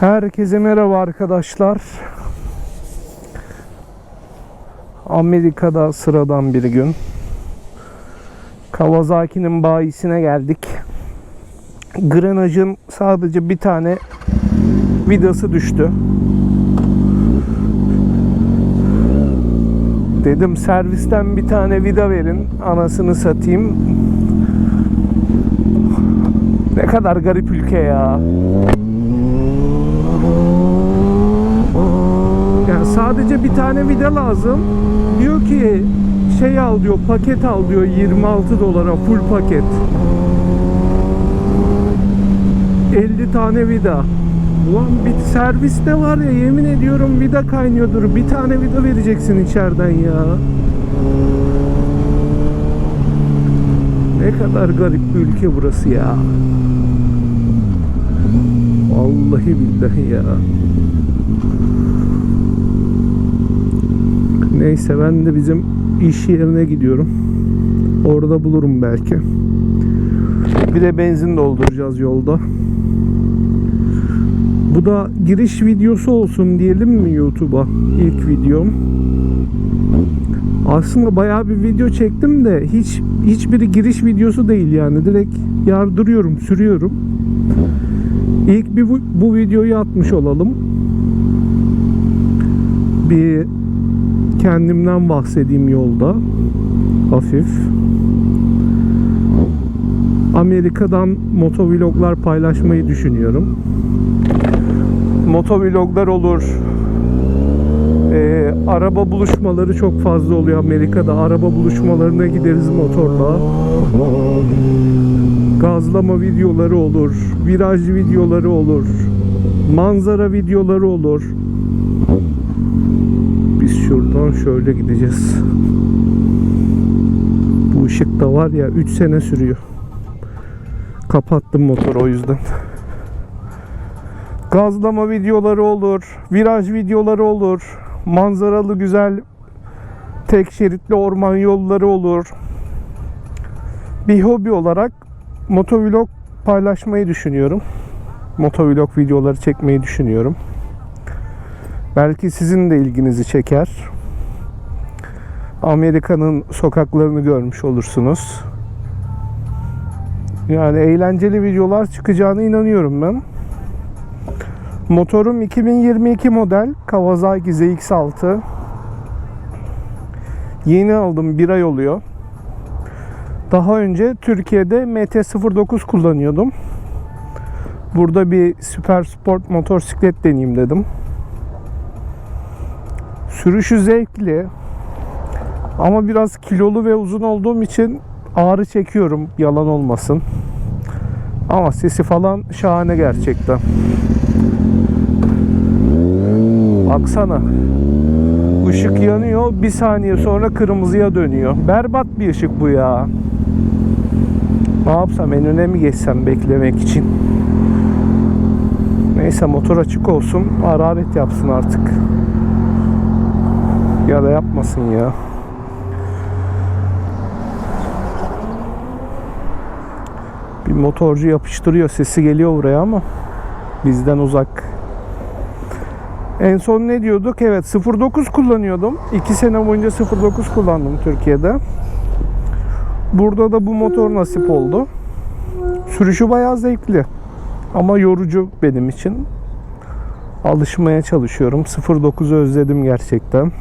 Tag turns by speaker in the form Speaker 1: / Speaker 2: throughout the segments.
Speaker 1: Herkese merhaba arkadaşlar. Amerika'da sıradan bir gün. Kawasaki'nin bayisine geldik. Grenage'ın sadece bir tane vidası düştü. Dedim servisten bir tane vida verin. Anasını satayım. Ne kadar garip ülke ya. Yani sadece bir tane vida lazım. Diyor ki şey al diyor paket al diyor 26 dolara full paket. 50 tane vida. Ulan bir serviste var ya yemin ediyorum vida kaynıyordur. Bir tane vida vereceksin içeriden ya. Ne kadar garip bir ülke burası ya. Vallahi billahi ya. Neyse ben de bizim iş yerine gidiyorum. Orada bulurum belki. Bir de benzin dolduracağız yolda. Bu da giriş videosu olsun diyelim mi YouTube'a? İlk videom. Aslında bayağı bir video çektim de hiç hiçbiri giriş videosu değil yani. Direkt yardırıyorum, sürüyorum. İlk bir bu, bu videoyu atmış olalım. Bir kendimden bahsedeyim yolda. Hafif. Amerika'dan motovloglar paylaşmayı düşünüyorum. Motovloglar olur. Araba buluşmaları çok fazla oluyor Amerika'da. Araba buluşmalarına gideriz motorla. Gazlama videoları olur. Viraj videoları olur. Manzara videoları olur. Biz şuradan şöyle gideceğiz. Bu ışık da var ya 3 sene sürüyor. Kapattım motoru o yüzden. Gazlama videoları olur, viraj videoları olur, manzaralı güzel tek şeritli orman yolları olur. Bir hobi olarak motovlog paylaşmayı düşünüyorum. Motovlog videoları çekmeyi düşünüyorum. Belki sizin de ilginizi çeker. Amerika'nın sokaklarını görmüş olursunuz. Yani eğlenceli videolar çıkacağına inanıyorum ben. Motorum 2022 model Kawasaki ZX6. Yeni aldım bir ay oluyor. Daha önce Türkiye'de MT-09 kullanıyordum. Burada bir süper sport motosiklet deneyeyim dedim. Sürüşü zevkli. Ama biraz kilolu ve uzun olduğum için ağrı çekiyorum yalan olmasın. Ama sesi falan şahane gerçekten. Baksana. Işık yanıyor. Bir saniye sonra kırmızıya dönüyor. Berbat bir ışık bu ya. Ne yapsam en öne mi geçsem beklemek için. Neyse motor açık olsun. Hararet yapsın artık. Ya da yapmasın ya. Bir motorcu yapıştırıyor. Sesi geliyor buraya ama bizden uzak. En son ne diyorduk? Evet 09 kullanıyordum. 2 sene boyunca 09 kullandım Türkiye'de. Burada da bu motor nasip oldu. Sürüşü bayağı zevkli. Ama yorucu benim için. Alışmaya çalışıyorum. 09'u özledim gerçekten.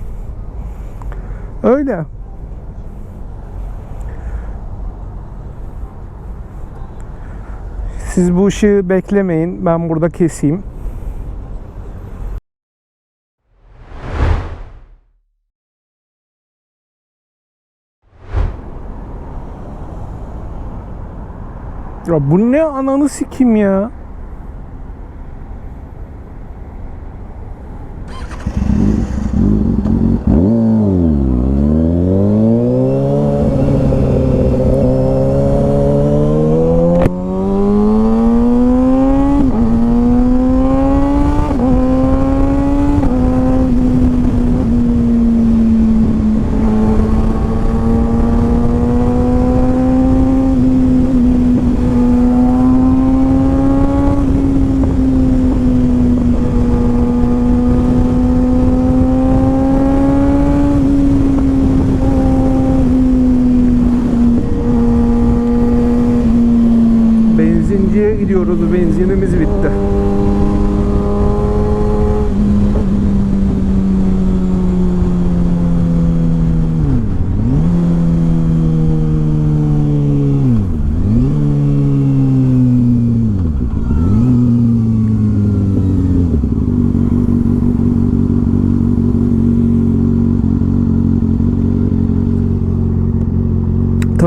Speaker 1: Öyle. Siz bu ışığı beklemeyin. Ben burada keseyim. Ya bu ne ananı sikim ya?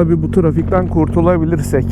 Speaker 1: Tabi bu trafikten kurtulabilirsek.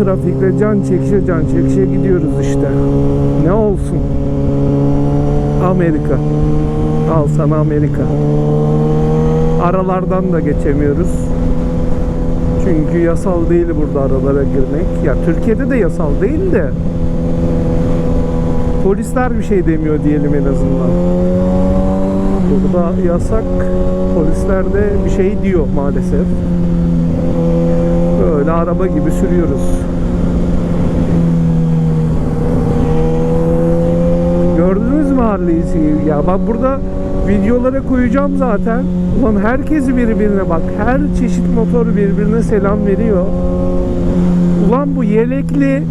Speaker 1: Böyle trafikte can çekişe can çekişe gidiyoruz işte. Ne olsun? Amerika. Al sana Amerika. Aralardan da geçemiyoruz. Çünkü yasal değil burada aralara girmek. Ya Türkiye'de de yasal değil de polisler bir şey demiyor diyelim en azından. Burada yasak, polisler de bir şey diyor maalesef. Böyle araba gibi sürüyoruz. Harley'si? Ya bak burada videolara koyacağım zaten. Ulan herkes birbirine bak. Her çeşit motor birbirine selam veriyor. Ulan bu yelekli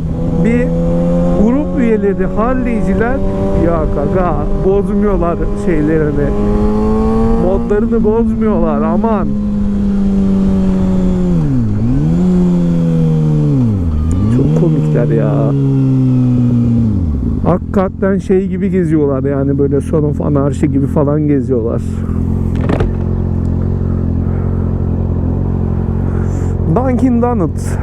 Speaker 1: bir grup üyeleri Harley'ciler ya kaka bozmuyorlar şeylerini. Modlarını bozmuyorlar aman. Çok komikler ya. Hakikaten şey gibi geziyorlar yani böyle Son of Anarchy gibi falan geziyorlar. Dunkin Donuts.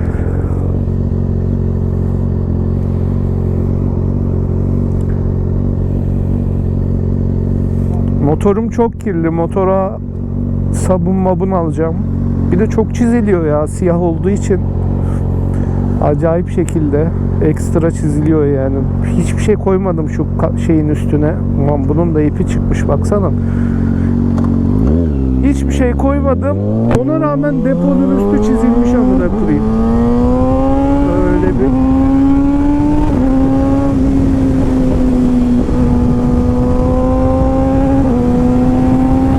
Speaker 1: Motorum çok kirli. Motora sabun mabun alacağım. Bir de çok çiziliyor ya siyah olduğu için. Acayip şekilde ekstra çiziliyor yani. Hiçbir şey koymadım şu şeyin üstüne. Aman bunun da ipi çıkmış baksana. Hiçbir şey koymadım. Ona rağmen deponun üstü çizilmiş amına koyayım. Öyle bir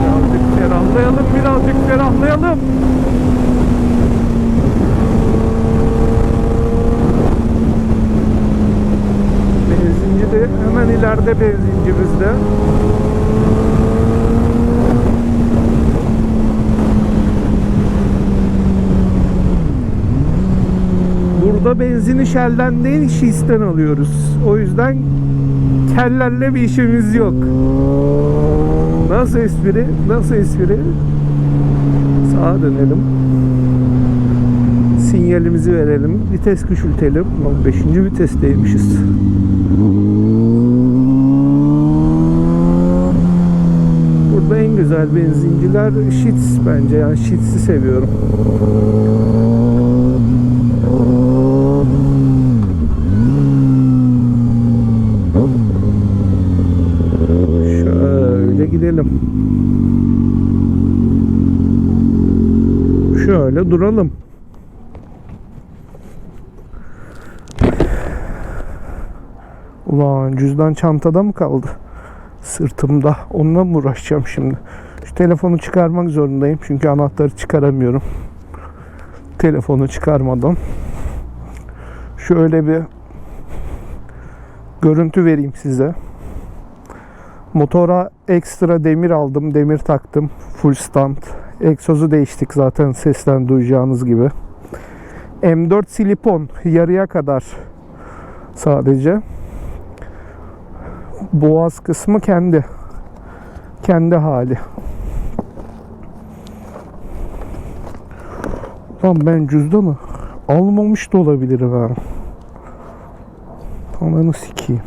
Speaker 1: Birazcık ferahlayalım, birazcık ferahlayalım. Benzinci de hemen ileride benzincimizde. Burada benzini Shell'den değil Shell'den alıyoruz. O yüzden kellerle bir işimiz yok. Nasıl espri? Nasıl espri? Sağa dönelim. Sinyalimizi verelim. Vites küçültelim. 5. vitesteymişiz. Burada en güzel benzinciler Shits bence. Yani Shits'i seviyorum. Şöyle gidelim. Şöyle duralım. Ulan cüzdan çantada mı kaldı? Sırtımda. Onunla mı uğraşacağım şimdi? Şu telefonu çıkarmak zorundayım. Çünkü anahtarı çıkaramıyorum. Telefonu çıkarmadan. Şöyle bir görüntü vereyim size. Motora ekstra demir aldım. Demir taktım. Full stand. Egzozu değiştik zaten sesten duyacağınız gibi. M4 silipon yarıya kadar sadece. boğaz kısmı kendi kendi hali. Lan ben cüzdanı almamış da olabilirim ha. Ananı sikeyim.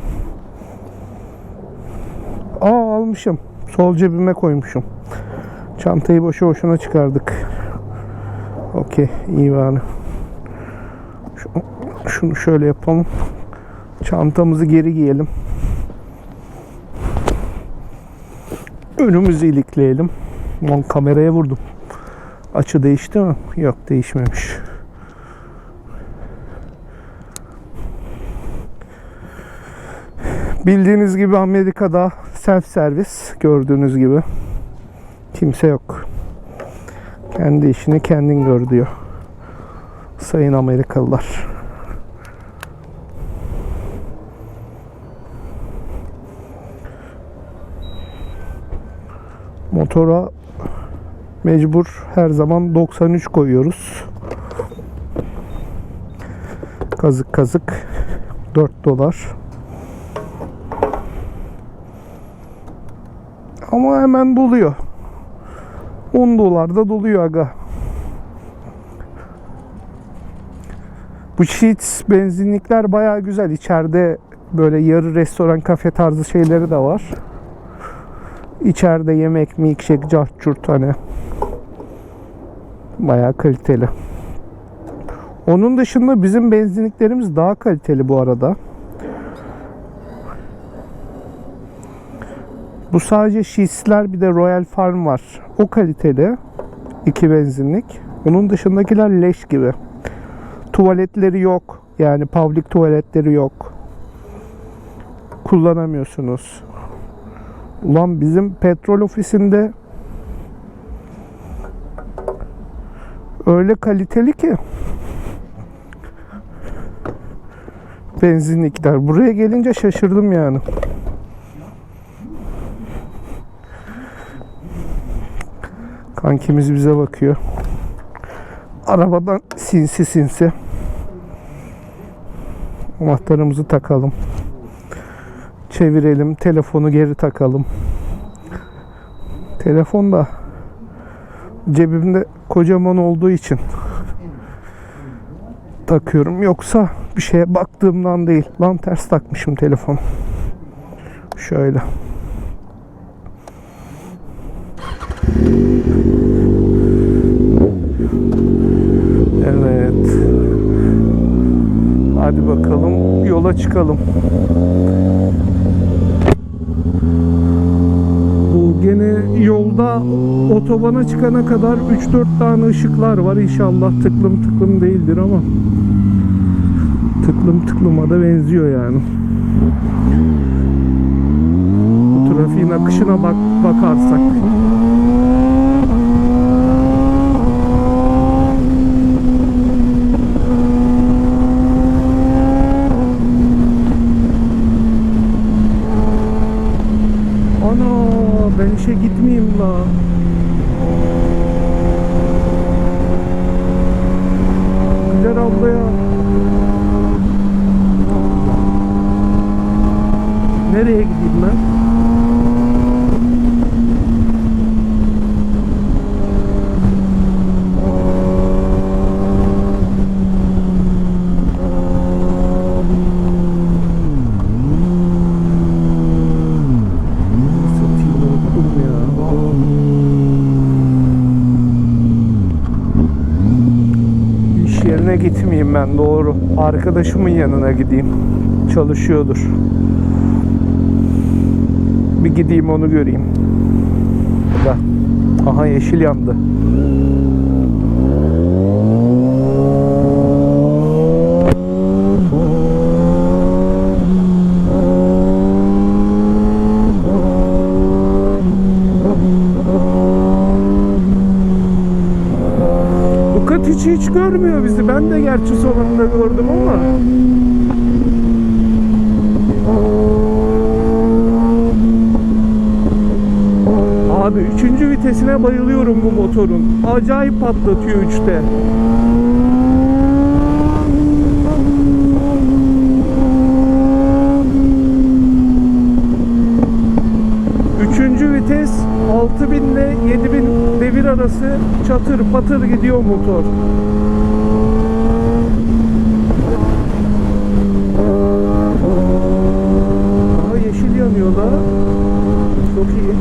Speaker 1: Aa almışım. Sol cebime koymuşum. Çantayı boşu boşuna çıkardık. Okey iyi bari. Şu- Şunu şöyle yapalım. Çantamızı geri giyelim. Önümüzü ilikleyelim. Lan kameraya vurdum. Açı değişti mi? Yok değişmemiş. Bildiğiniz gibi Amerika'da self servis gördüğünüz gibi kimse yok. Kendi işini kendin gör diyor. Sayın Amerikalılar. Motora mecbur her zaman 93 koyuyoruz. Kazık kazık 4 dolar. Ama hemen doluyor. 10 dolar da doluyor aga. Bu Sheets benzinlikler baya güzel. İçeride böyle yarı restoran kafe tarzı şeyleri de var. İçeride yemek, milkshake, cahçurt hani. Baya kaliteli. Onun dışında bizim benzinliklerimiz daha kaliteli bu arada. Bu sadece Sheets'ler bir de Royal Farm var. O kaliteli. iki benzinlik. Onun dışındakiler leş gibi. Tuvaletleri yok. Yani public tuvaletleri yok. Kullanamıyorsunuz. Ulan bizim petrol ofisinde öyle kaliteli ki benzinlikler. Buraya gelince şaşırdım yani. Kankimiz bize bakıyor. Arabadan sinsi sinsi. Anahtarımızı takalım. Çevirelim. Telefonu geri takalım. Telefon da cebimde kocaman olduğu için takıyorum. Yoksa bir şeye baktığımdan değil. Lan ters takmışım telefon. Şöyle. Evet. Hadi bakalım yola çıkalım. Bu gene yolda otobana çıkana kadar 3-4 tane ışıklar var. İnşallah tıklım tıklım değildir ama tıklım tıklıma da benziyor yani. Bu trafiğin akışına bak bakarsak. Ana ben işe gitmeyeyim la. Güler ablaya. Nereye gideyim ben? Satayım unuttum ya. İş yerine ben doğru. Arkadaşımın yanına gideyim. Çalışıyordur. Bir gideyim onu göreyim. Aha yeşil yandı. Gerçi hiç görmüyor bizi. Ben de gerçi sonunda gördüm ama. Abi 3. vitesine bayılıyorum bu motorun. Acayip patlatıyor 3'te. Motor. Aha yeşil yanıyor da. Çok iyi.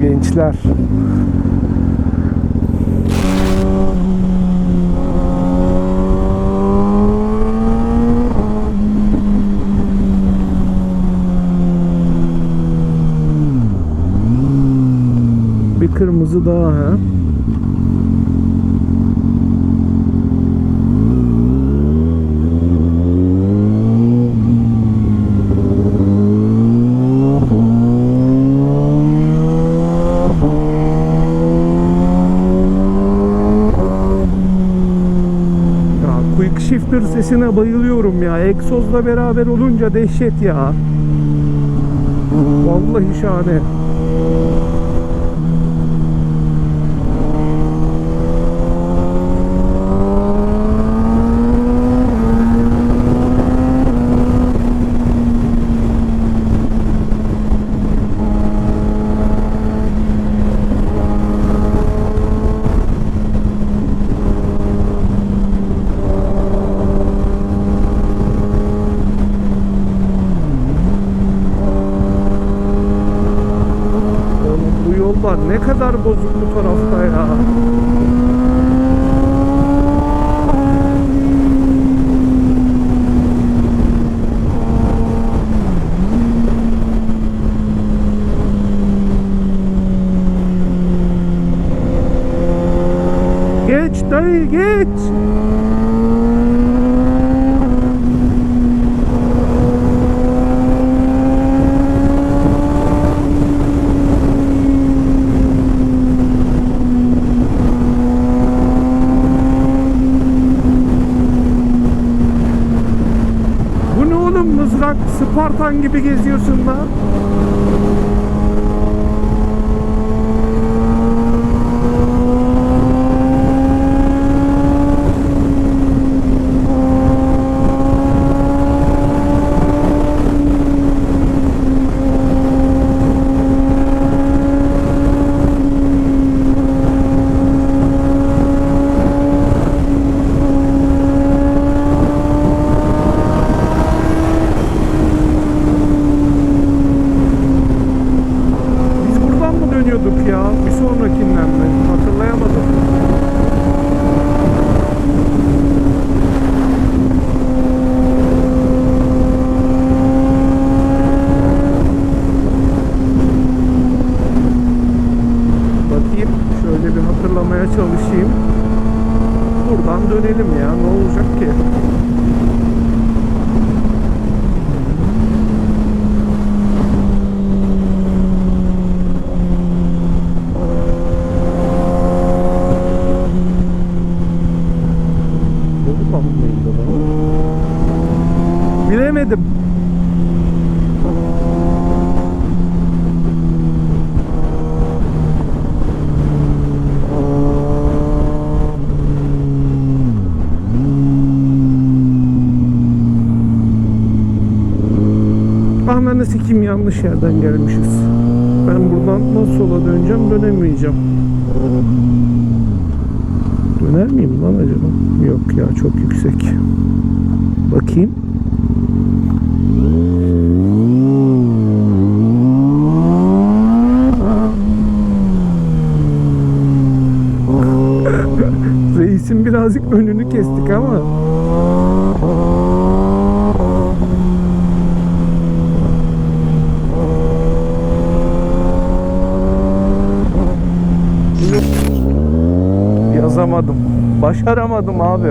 Speaker 1: Gençler. Kırmızı daha ha. Shifter sesine bayılıyorum ya. Egzozla beraber olunca dehşet ya. Vallahi şahane. Oğlum bu yollar ne kadar bozuk bu tarafta ya. Dayı geç. Spartan gibi geziyorsun lan. Biz buradan mı dönüyorduk ya? Bir sonrakinden mi? Hatırlayamadım. Bakayım. Şöyle bir hatırlamaya çalışayım. Buradan dönelim ya. Ne olacak ki? Buradan mıydı lan? Bilemedim. Ananı sikim yanlış yerden gelmişiz. Ben buradan nasıl sola döneceğim dönemeyeceğim. Döner miyim lan acaba? Yok ya çok yüksek. Bakayım. Reisin birazcık önünü kestik ama Yazamadım. Başaramadım abi.